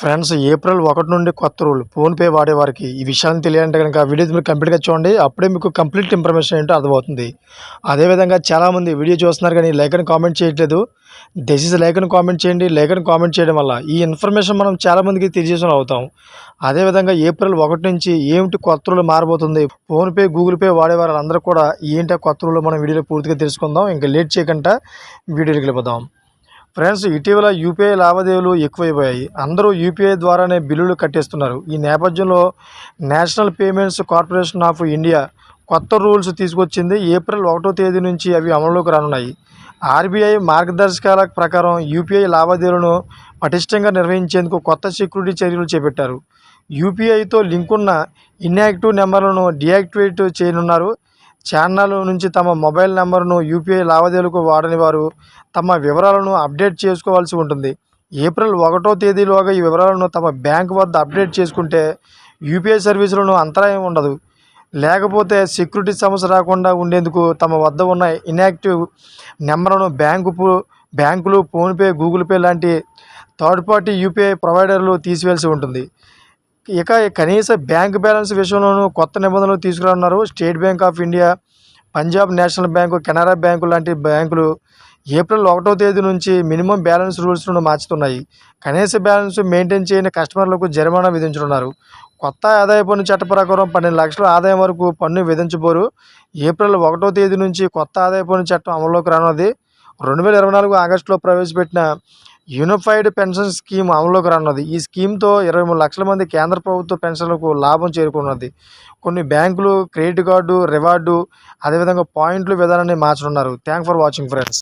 Friends April ఒకటి నుండి కొత్త రూల్. ఫోన్పే వాడేవారికి ఈ విషయాన్ని తెలియాలంటే కనుక వీడియో మీరు కంప్లీట్గా చూడండి. అప్పుడే మీకు కంప్లీట్ ఇన్ఫర్మేషన్ ఏంటో అర్థమవుతుంది. అదేవిధంగా చాలామంది వీడియో చూస్తున్నారు కానీ లైక్ అని కామెంట్ చేయట్లేదు. దయచేసి లైక్ అని కామెంట్ చేయండి. లైక్ అని కామెంట్ చేయడం వల్ల ఈ ఇన్ఫర్మేషన్ మనం చాలామందికి తెలియజేసిన అవుతాం. అదేవిధంగా ఏప్రిల్ ఒకటి నుంచి ఏమిటి కొత్త రూల్ మారబోతుంది? ఫోన్పే గూగుల్ పే వాడేవారు అందరూ కూడా ఏంటి కొత్త రూల్ మనం వీడియోలో పూర్తిగా తెలుసుకుందాం. ఇంకా లేట్ చేయకుండా వీడియోకి వెళ్ళిపోదాం. ఫ్రెండ్స్ ఇటీవల యూపీఐ లావాదేవీలు ఎక్కువైపోయాయి. అందరూ యూపీఐ ద్వారానే బిల్లులు కట్టేస్తున్నారు. ఈ నేపథ్యంలో national payments corporation of India కొత్త రూల్స్ తీసుకొచ్చింది. ఏప్రిల్ ఒకటో తేదీ నుంచి అవి అమలులోకి రానున్నాయి. ఆర్బీఐ మార్గదర్శకాల ప్రకారం యూపీఐ లావాదేవీలను పటిష్టంగా నిర్వహించేందుకు కొత్త సెక్యూరిటీ చర్యలు చేపట్టారు. యూపీఐతో లింక్ ఉన్న ఇన్యాక్టివ్ నెంబర్లను డియాక్టివేట్ చేయనున్నారు. ఛానల్ నుంచి తమ మొబైల్ నెంబర్ను యూపీఐ లావాదేవీలకు వాడని వారు తమ వివరాలను అప్డేట్ చేసుకోవాల్సి ఉంటుంది. ఏప్రిల్ ఒకటో తేదీలోగా ఈ వివరాలను తమ బ్యాంకు వద్ద అప్డేట్ చేసుకుంటే యూపీఐ సర్వీసులను అంతరాయం ఉండదు. లేకపోతే సెక్యూరిటీ సమస్య రాకుండా ఉండేందుకు తమ వద్ద ఉన్న ఇన్యాక్టివ్ నెంబర్లను బ్యాంకు బ్యాంకులు ఫోన్పే గూగుల్ పే లాంటి థర్డ్ పార్టీ యూపీఐ ప్రొవైడర్లు తీసివేయాల్సి ఉంటుంది. ఇక కనీస బ్యాంక్ బ్యాలెన్స్ విషయంలోనూ కొత్త నిబంధనలు తీసుకురానున్నారు. State bank of India Punjab national bank Canara bank లాంటి బ్యాంకులు ఏప్రిల్ ఒకటో తేదీ నుంచి మినిమం బ్యాలెన్స్ రూల్స్ను మార్చుతున్నాయి. కనీస బ్యాలెన్స్ మెయింటైన్ చేయని కస్టమర్లకు జరిమానా విధించనున్నారు. కొత్త ఆదాయ పన్ను చట్ట ప్రకారం పన్నెండు లక్షల ఆదాయం వరకు పన్ను విధించబోరు. ఏప్రిల్ ఒకటో తేదీ నుంచి కొత్త ఆదాయ పన్ను చట్టం అమల్లోకి రానున్నది. రెండు వేల ఇరవై నాలుగు ఆగస్టులో ప్రవేశపెట్టిన యూనిఫైడ్ పెన్షన్ స్కీమ్ అమల్లోకి రానున్నది. ఈ స్కీమ్తో ఇరవై మూడు లక్షల మంది కేంద్ర ప్రభుత్వ పెన్షన్లకు లాభం చేరుకున్నది. కొన్ని బ్యాంకులు క్రెడిట్ కార్డు రివార్డు అదేవిధంగా పాయింట్లు విధానాన్ని మార్చనున్నారు. Thank for watching friends